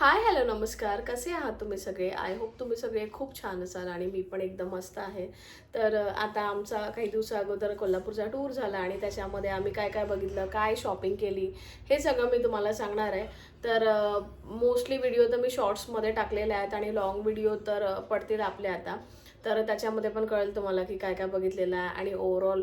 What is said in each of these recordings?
Hi hello नमस्कार. कसे आहात तुम्ही सगळे? आय होप तुम्ही सगळे खूप छान असाल आणि मी पण एकदम मस्त आहे. तर आता आमचा काही दिवसा अगोदर कोल्हापूरचा टूर झाला आणि त्याच्यामध्ये आम्ही काय काय बघितलं काय शॉपिंग केली हे सगळं मी तुम्हाला सांगणार आहे. तर मोस्टली व्हिडिओ तर मी शॉर्ट्समध्ये टाकलेले आहेत आणि लॉंग व्हिडिओ तर पडतील आपले आता. तर त्याच्यामध्ये पण कळेल तुम्हाला की काय काय बघितलेलं आहे. आणि ओव्हरऑल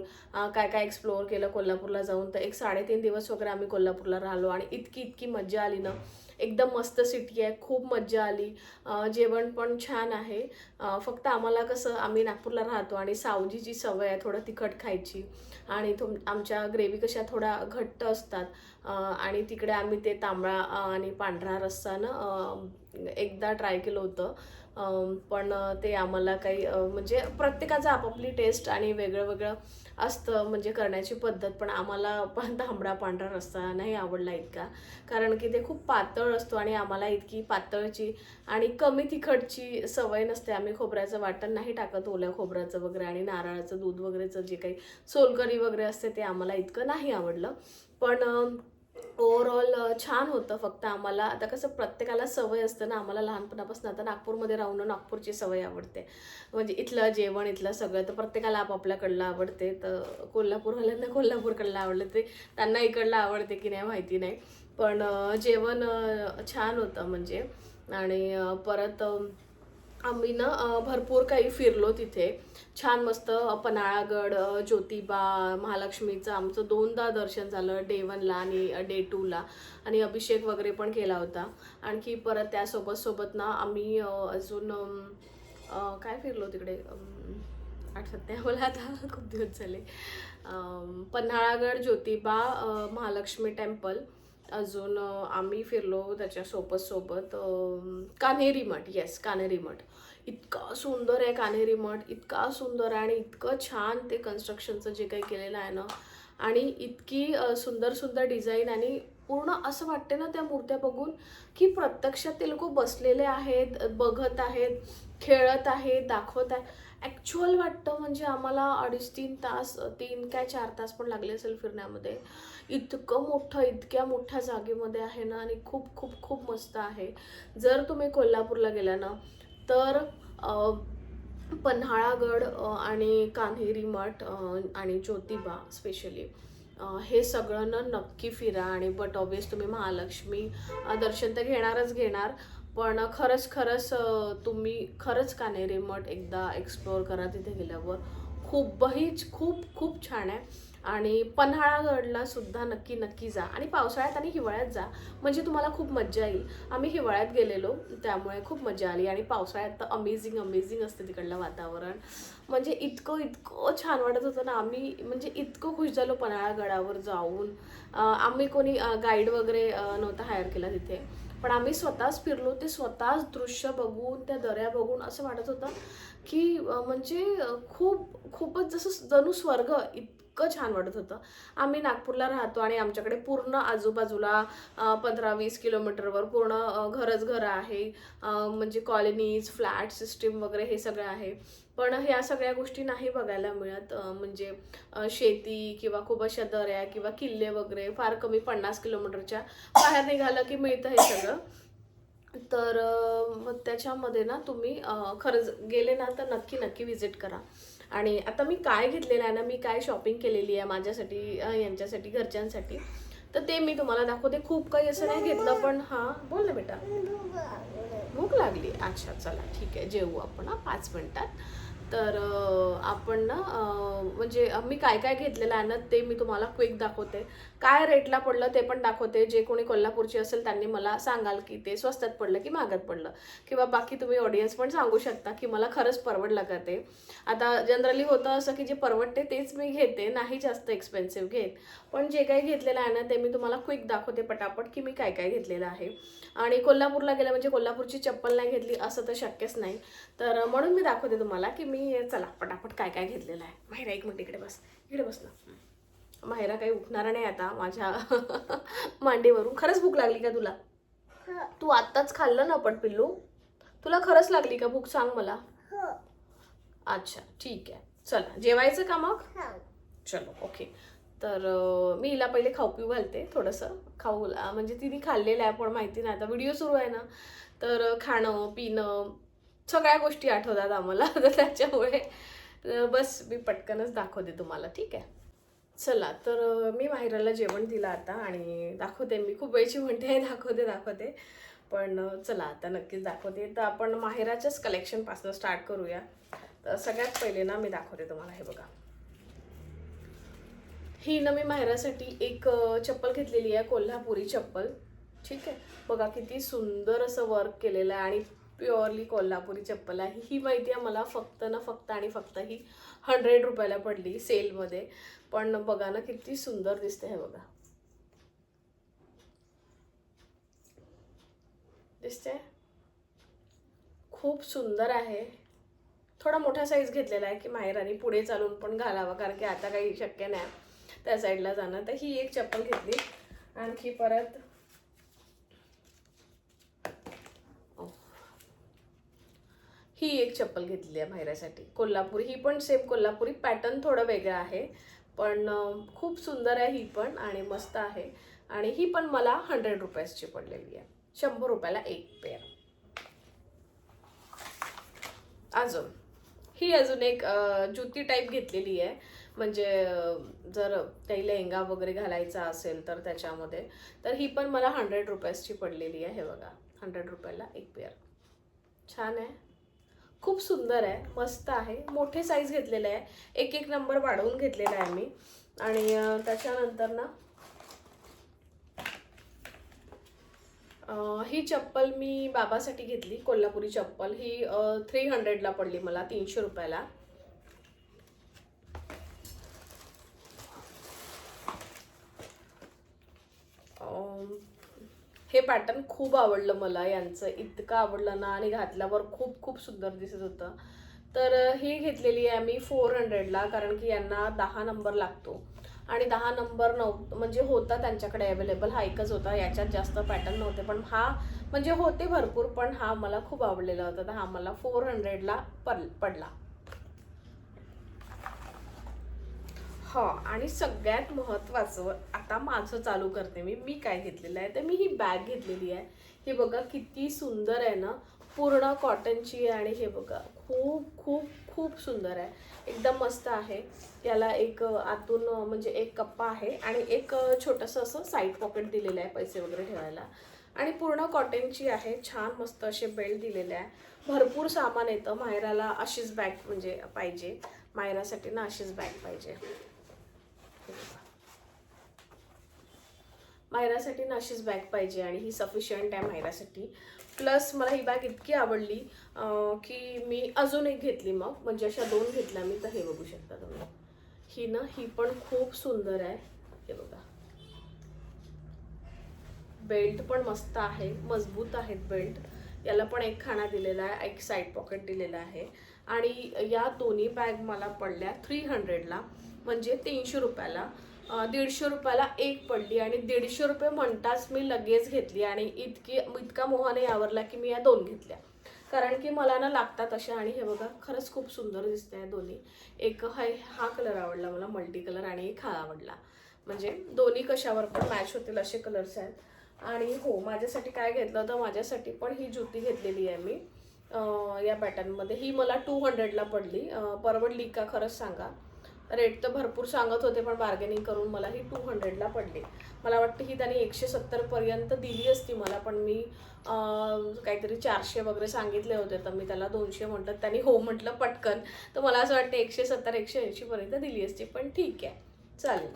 काय काय एक्सप्लोअर केलं कोल्हापूरला जाऊन. तर एक साडेतीन दिवस वगैरे आम्ही कोल्हापूरला राहिलो आणि इतकी इतकी मज्जा आली ना. एकदम मस्त सिटी आहे खूप मज्जा आली. जेवण पण छान आहे. फक्त आम्हाला कसं आम्ही नागपूरला राहतो आणि सावजीची सवय आहे थोडं तिखट खायची. आणि तुम आमच्या ग्रेव्ही कशा थोड्या घट्ट असतात. आणि तिकडे आम्ही ते तांबडा आणि पांढरा रस्सानं एकदा ट्राय केलं होतं. पण ते आम्हाला काही म्हणजे प्रत्येकाचं आपापली टेस्ट आणि वेगळं वेगळं असतं म्हणजे करण्याची पद्धत पण आम्हाला पण तांबडा पांढरा रस्सा नाही आवडला इतका. कारण की ते खूप पातळ असतो आणि आम्हाला इतकी पातळची आणि कमी तिखटची सवय नसते. आम्ही खोबऱ्याचं वाटण नाही टाकत ओल्या खोबऱ्याचं वगैरे आणि नारळाचं दूध वगैरेचं जे काही सोलकरी वगैरे असते ते आम्हाला इतकं नाही आवडलं. पण ओवरऑल छान होतं फक्त आम्हाला. आता कसं प्रत्येकाला सवय असतं ना आम्हाला लहानपणापासून आता नागपूरमध्ये राहून नागपूरची सवय आवडते. म्हणजे इथलं जेवण इथलं सगळं तर प्रत्येकाला आपापल्याकडलं आवडते. तर कोल्हापूरवाल्यांना कोल्हापूरकडलं आवडलं ते त्यांना इकडलं आवडते की नाही माहिती नाही. पण जेवण छान होतं म्हणजे. आणि परत आम्ही ना भरपूर काही फिरलो तिथे. छान मस्त पन्हाळागड ज्योतिबा महालक्ष्मीचं आमचं दोनदा दर्शन झालं डे वनला आणि डे टूला आणि अभिषेक वगैरे पण केला होता. आणखी परत त्यासोबत सोबत ना आम्ही अजून काय फिरलो तिकडे? आठवत नाही मला आता खूप दिवस झाले. पन्हाळागड ज्योतिबा महालक्ष्मी टेम्पल. अजून आम्ही फिरलो त्याच्यासोबत सोबत कान्हेरी मठ. येस कान्हेरी मठ. इतका सुंदर आहे कान्हेरी मठ. इतका सुंदर आहे आणि इतकं छान ते कन्स्ट्रक्शनचं जे काही केलेलं आहे ना. आणि इतकी सुंदर सुंदर डिझाईन आणि पूर्ण असं वाटते ना त्या मूर्त्या बघून की प्रत्यक्षात ते लोक बसलेले आहेत बघत आहेत खेळत आहेत दाखवत आहे ॲक्च्युअल वाटतं म्हणजे आम्हाला अडीच तीन तास तीन काय चार तास पण लागले असेल फिरण्यामध्ये. इतकं मोठं इतक्या मोठ्या जागेमध्ये आहे ना आणि खूप खूप खूप मस्त आहे. जर तुम्ही कोल्हापूरला गेला ना तर पन्हाळागड आणि कान्हेरी मठ आणि ज्योतिबा स्पेशली हे सगळं ना नक्की फिरा आणि बट ऑबियस तुम्ही महालक्ष्मी दर्शन तर घेणारच घेणार. पण खरंच खरंच तुम्ही खरंच कान्हेरी मठ एकदा एक्सप्लोअर करा तिथे गेल्यावर? खूपही खूप खूप छान आहे. आणि पन्हाळागडला सुद्धा नक्की नक्की जा. आणि पावसाळ्यात आणि हिवाळ्यात जा. म्हणजे तुम्हाला खूप मज्जा येईल. आम्ही हिवाळ्यात गेलेलो त्यामुळे खूप मजा आली. आणि पावसाळ्यात तर अमेझिंग अमेझिंग असते तिकडलं वातावरण. म्हणजे इतकं इतकं छान वाटत होतं ना आम्ही. म्हणजे इतकं खुश झालो पन्हाळागडावर जाऊन. आम्ही कोणी गाईड वगैरे नव्हता हायर केला तिथे. पण आम्ही स्वतःच फिरलो. ते स्वतःच दृश्य बघून त्या दऱ्या बघून असं वाटत होतं की म्हणजे खूप खूपच जसं जणू स्वर्ग इत इतकं छान वाटत होतं. आम्ही नागपूरला राहतो आणि आमच्याकडे पूर्ण आजूबाजूला पंधरा वीस किलोमीटरवर पूर्ण घरच घरं आहे. म्हणजे कॉलनीज फ्लॅट सिस्टीम वगैरे हे सगळं आहे. पण ह्या सगळ्या गोष्टी नाही बघायला मिळत. म्हणजे शेती किंवा खूप अशा दऱ्या किंवा किल्ले वगैरे फार कमी पन्नास किलोमीटरच्या बाहेर निघालं की मिळतं हे सगळं. तर मग त्याच्यामध्ये ना तुम्ही खरंच गेले ना तर नक्की नक्की विजिट करा. आणि आता मी काय घेतलेलं आहे ना मी काय शॉपिंग केलेली आहे माझ्यासाठी यांच्यासाठी घरच्यांसाठी तर ते मी तुम्हाला दाखवते. खूप काही असं नाही घेतलं पण हां बोल ना बेटा. भूक लागली. अच्छा चला ठीक आहे. जेवू आपण हा पाच मिनटात. तर आपण ना म्हणजे मी काय काय घेतलेलं आहे ना ते मी तुम्हाला क्विक दाखवते. काय रेटला पडलं ते पण दाखवते. जे कोणी कोल्हापूरची असेल त्यांनी मला सांगाल की ते स्वस्तात पडलं की महागात पडलं. किंवा बाकी तुम्ही ऑडियन्स पण सांगू शकता की मला खरंच परवडलं का ते. आता जनरली होतं असं की जे परवडते तेच मी घेते नाही जास्त एक्सपेन्सिव्ह घेत. पण जे काही घेतलेलं आहे ना ते मी तुम्हाला क्विक दाखवते पटापट की मी काय काय घेतलेलं आहे. आणि कोल्हापूरला गेलं म्हणजे कोल्हापूरची चप्पल नाही घेतली असं तर शक्यच नाही. तर म्हणून मी दाखवते तुम्हाला की मी चला पटापट काय काय घेतलेलं आहे. माहिती एक मिनिट इकडे बस इकडे बस ना. माहिरा काही उठणार नाही आता माझ्या मांडीवरून. खरंच भूक लागली का तुला? तू आत्ताच खाल्लं ना पण पिल्लू? तुला खरंच लागली का भूक? सांग मला. अच्छा ठीक आहे. चला जेवायचं का मग? चलो ओके तर मी हिला पहिले खाऊ पिऊ घालते थोडंसं. खाऊ म्हणजे तिने खाल्लेलं आहे पण माहिती नाही आता. व्हिडिओ सुरू आहे ना. तर खाणं पिणं सगळ्या गोष्टी आठवतात आम्हाला. तर त्याच्यामुळे बस मी पटकनच दाखवते तुम्हाला ठीक आहे? चला तर मी माहिराला जेवण दिलं आता आणि दाखवते मी खूप वेळची म्हणते आहे दाखवते दाखवते. पण चला आता नक्कीच दाखवते. तर आपण माहेराच्याच कलेक्शनपासून स्टार्ट करूया. तर सगळ्यात पहिले ना मी दाखवते तुम्हाला हे बघा. ही ना मी माहेरासाठी एक चप्पल घेतलेली आहे कोल्हापुरी चप्पल. ठीक आहे? बघा किती सुंदर असं वर्क केलेलं आहे आणि प्युअरली कोल्हापुरी चप्पल आहे. ही माहिती आहे मला फक्त ना फक्त आणि फक्त ही हंड्रेड रुपयाला पडली सेलमध्ये. पण बघा ना किती सुंदर दिसते हे बघा. दिसते खूप सुंदर आहे. थोडा मोठा साईज घेतलेला आहे की माहेराने पुढे चालून पण घालावा कारण की आता काही शक्य नाही त्या साईडला जाणं. तर ही एक चप्पल घेतली. आणखी परत ही एक चप्पल घेतली आहे माहेरासाठी. कोल्हापूर ही पण सेम कोल्हापुरी. पॅटर्न थोडं वेगळं आहे पण खूप सुंदर आहे ही पण आणि मस्त आहे. आणि ही पण मला हंड्रेड रुपयाची पडलेली आहे. शंभर रुपयाला एक पेअर अजून ही अजून एक जुती टाईप घेतलेली आहे. म्हणजे जर काही लेहंगा वगैरे घालायचा असेल तर त्याच्यामध्ये तर ही पण मला हंड्रेड रुपयाची पडलेली आहे हे बघा. हंड्रेड रुपयाला एक पेअर छान आहे. खूप सुंदर आहे मस्त आहे. मोठे साईज घेतलेले आहे. एक एक नंबर वाढवून घेतलेला आहे मी. आणि त्याच्यानंतर ना ही चप्पल मी बाबासाठी घेतली कोल्हापुरी चप्पल. ही थ्री हंड्रेडला पडली मला तीनशे रुपयाला. हे पॅटर्न खूप आवडलं मला यांचं. इतकं आवडलं ना आणि घातल्यावर खूप खूप सुंदर दिसत होतं. तर ही घेतलेली आहे मी फोर हंड्रेडला कारण की यांना दहा नंबर लागतो. आणि दहा नंबर नव्ह म्हणजे होता त्यांच्याकडे अवेलेबल हा एकच होता. याच्यात जास्त पॅटर्न नव्हते. पण हा म्हणजे होते भरपूर पण हा मला खूप आवडलेला होता. तर हा मला फोर हंड्रेडला पड पडला. हा आणि सगळ्यात महत्त्वाचं आता माझं चालू करते मी मी काय घेतलेलं आहे तर मी ही बॅग घेतलेली आहे. हे बघा किती सुंदर आहे ना पूर्ण कॉटनची आहे आणि हे बघा खूप खूप खूप सुंदर आहे. एकदम मस्त आहे. याला एक आतून म्हणजे एक कप्पा आहे आणि एक छोटंसं असं साईड पॉकेट दिलेलं आहे पैसे वगैरे ठेवायला. आणि पूर्ण कॉटनची आहे छान मस्त असे बेल्ट दिलेले आहे. भरपूर सामान येतं मायराला अशीच बॅग म्हणजे पाहिजे. मायरासाठी ना अशीच बॅग पाहिजे. मायरासाठी ना अशीच बॅग पाहिजे आणि ही सफिशियंट आहे मायरासाठी. प्लस मला ही बॅग इतकी आवडली की मी अजून एक घेतली मग. म्हणजे अशा दोन घेतल्या मी तर हे बघू शकता तुम्ही. ही ना ही पण खूप सुंदर आहे. हे बघा. बेल्ट पण मस्त आहे मजबूत आहेत बेल्ट याला पण एक खाना दिलेला आहे एक साईड पॉकेट दिलेला आहे. आणि या दोन्ही बॅग मला पडल्या थ्री हंड्रेडला म्हणजे तीनशे रुपयाला. दीडशे रुपयाला एक पडली आणि दीडशे रुपये म्हणताच मी लगेच घेतली आणि इतकी इतका मोहाने यावरला की मी या दोन घेतल्या. कारण की मला ना लागतात अशा आणि हे बघा खरंच खूप सुंदर दिसते आहे दोन्ही. एक हा हा कलर आवडला मला मल्टी कलर आणि एक हा आवडला. म्हणजे दोन्ही कशावर पण मॅच होतील असे कलर्स आहेत. आणि हो माझ्यासाठी काय घेतलं होतं माझ्यासाठी पण ही जुती घेतलेली आहे मी. या पॅटर्नमध्ये. ही मला टू हंड्रेडला पडली. परवडली का खरंच सांगा. रेट तर भरपूर सांगत होते पण बार्गेनिंग करून मला ही टू हंड्रेडला पडली. मला वाटतं ही त्यांनी एकशे सत्तरपर्यंत दिली असती मला पण मी काहीतरी चारशे वगैरे सांगितले होते तर मी त्याला दोनशे म्हटलं त्यांनी हो म्हटलं पटकन. तर मला असं वाटतं एकशे सत्तर एकशे ऐंशीपर्यंत दिली असती पण ठीक आहे चालेल.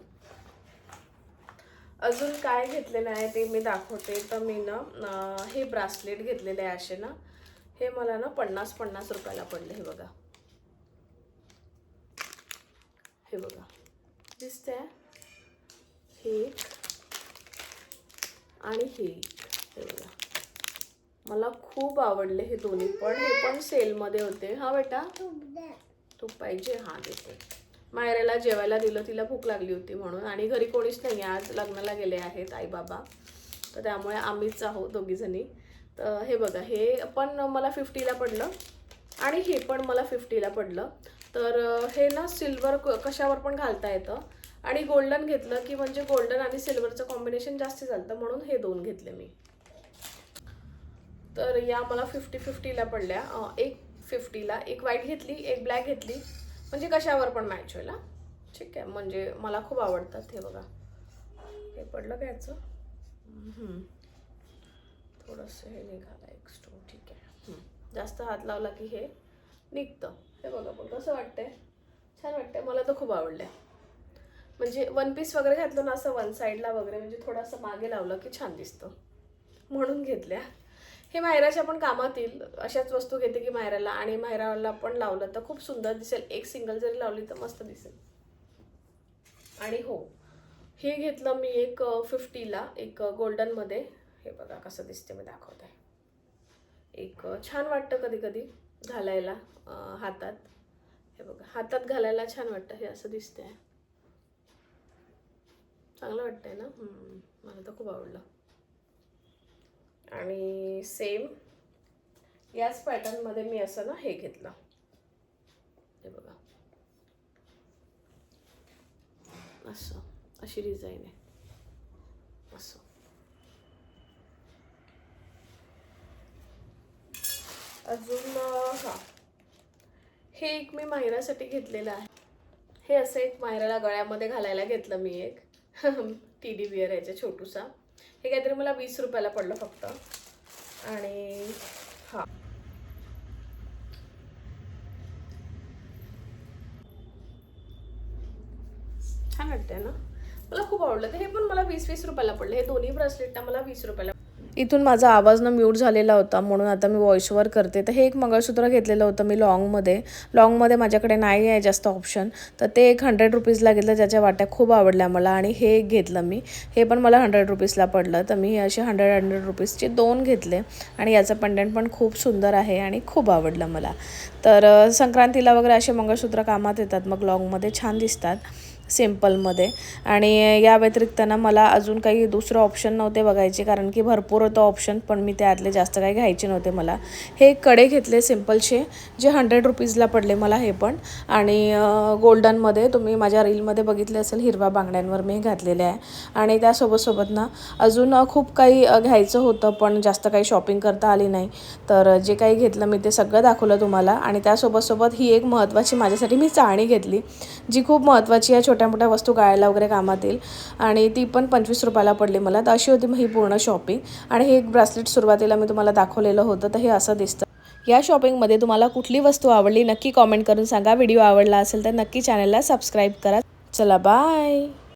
अजून काय घेतलेलं आहे ते मी दाखवते. तर मी ना हे ब्रासलेट घेतलेले आहे असे ना हे मला ना पन्नास पन्नास रुपयाला पडले हे बघा. हे बघा. दिसते हे एक आणि हे एक. हे बघा. मला खूप आवडले हे दोन्ही पण हे पण सेलमध्ये होते. हा बेटा? तूप पाहिजे? हा देते. मायराला जेवायला दिलं तिला भूक लागली होती म्हणून. आणि घरी कोणीच नाही आहे आज लग्नाला गेले आहेत आई बाबा तर त्यामुळे आम्हीच आहोत दोघीजणी. तर हे बघा हे पण मला फिफ्टीला पडलं. आणि हे पण मला फिफ्टीला पडलं. तर हे ना सिल्वर कशावर पण घालता येतं. आणि गोल्डन घेतलं की म्हणजे गोल्डन आणि सिल्वरचं कॉम्बिनेशन जास्त झालं म्हणून हे दोन घेतले मी. तर या मला फिफ्टी फिफ्टीला पडल्या. एक फिफ्टीला एक व्हाईट घेतली एक ब्लॅक घेतली. म्हणजे कशावर पण मॅच होईल ठीक आहे. म्हणजे मला खूप आवडतात हे बघा. हे पडलं घ्यायचं याचं? थोडंसं हे निघालं एक स्टोन ठीक आहे. जास्त हात लावला की हे निघतं. हे बघा पण कसं वाटतंय? छान वाटतंय. मला तर खूप आवडलं म्हणजे वन पीस वगैरे घातलं ना असं वन साईडला वगैरे म्हणजे थोडंसं मागे लावलं की छान दिसतं. म्हणून घेतल्या. हे मायराच्या पण कामातील अशाच वस्तू घेते की मायराला आणि मायराला पण लावलं तर खूप सुंदर दिसेल. एक सिंगल जरी लावली तर मस्त दिसेल. आणि हो हे घेतलं मी एक फिफ्टीला एक गोल्डनमध्ये हे बघा कसं दिसते मी दाखवते. एक छान वाटतं कधी कधी घालायला हातात. हे बघा हातात घालायला छान वाटतं हे असं दिसतंय. चांगलं वाटतंय ना? मला तर खूप आवडलं. आणि सेम याच पॅटर्नमध्ये मी असं ना हे घेतलं. हे बघा. असं अशी डिझाईन आहे. असं. अजून हां हा. हे एक मी मायरासाठी घेतलेलं आहे. हे असं एक मायराला गळ्यामध्ये घालायला घेतलं मी एक. टी डी बिअर याच्या छोटूसा. हे काहीतरी मला वीस रुपयाला पडलं फक्त. आणि हां. छान वाटतंय ना? मला खूप आवडलं. तर हे पण मला वीस वीस रुपयाला पडलं. हे दोन्ही ब्रेसलेट मला वीस रुपयाला इथून माझा आवाज ना म्यूट झालेला होता म्हणून आता मी व्हॉइसवर करते. तर हे एक मंगळसूत्र घेतलेलं होतं मी लॉंगमध्ये लॉंगमध्ये माझ्याकडे नाही आहे जास्त ऑप्शन तर ते एक हंड्रेड रुपीजला घेतलं ज्याच्या वाट्या खूप आवडल्या मला आणि हे एक घेतलं मी. हे पण मला हंड्रेड रुपीजला पडलं. तर मी हे असे हंड्रेड हंड्रेड रुपीजचे दोन घेतले आणि याचं पंडेंट पण खूप सुंदर आहे आणि खूप आवडलं मला. तर संक्रांतीला वगैरे असे मंगळसूत्र कामात येतात मग लॉंगमध्ये छान दिसतात सिम्पलमध्ये आणि या व्यतिरिक्त ना मला अजून काही दुसरं ऑप्शन नव्हते बघायचे कारण की भरपूर होतं ऑप्शन पण मी त्यातले जास्त काही घ्यायचे नव्हते मला. हे कडे घेतले सिम्पलचे जे हंड्रेड रुपीजला पडले मला हे पण. आणि गोल्डनमध्ये तुम्ही माझ्या रीलमध्ये बघितले असेल हिरव्या बांगड्यांवर मी घातलेले आहे. आणि त्यासोबत सोबत ना अजून खूप काही घ्यायचं होतं पण जास्त काही शॉपिंग करता आली नाही. तर जे काही घेतलं मी ते सगळं दाखवलं तुम्हाला. आणि त्यासोबत सोबत ही एक महत्त्वाची माझ्यासाठी मी चाळणी घेतली जी खूप महत्त्वाची आहे छोट्या मोठ्या वस्तू गाळायला वगैरे कामात येईल आणि ती पण पंचवीस रुपयाला पडली मला. तर अशी होती ही पूर्ण शॉपिंग आणि हे एक ब्रासलेट सुरुवातीला मी तुम्हाला दाखवलेलं होतं तर हे असं दिसतं. या शॉपिंगमध्ये तुम्हाला कुठली वस्तू आवडली नक्की कॉमेंट करून सांगा. व्हिडिओ आवडला असेल तर नक्की चॅनलला सबस्क्राईब करा. चला बाय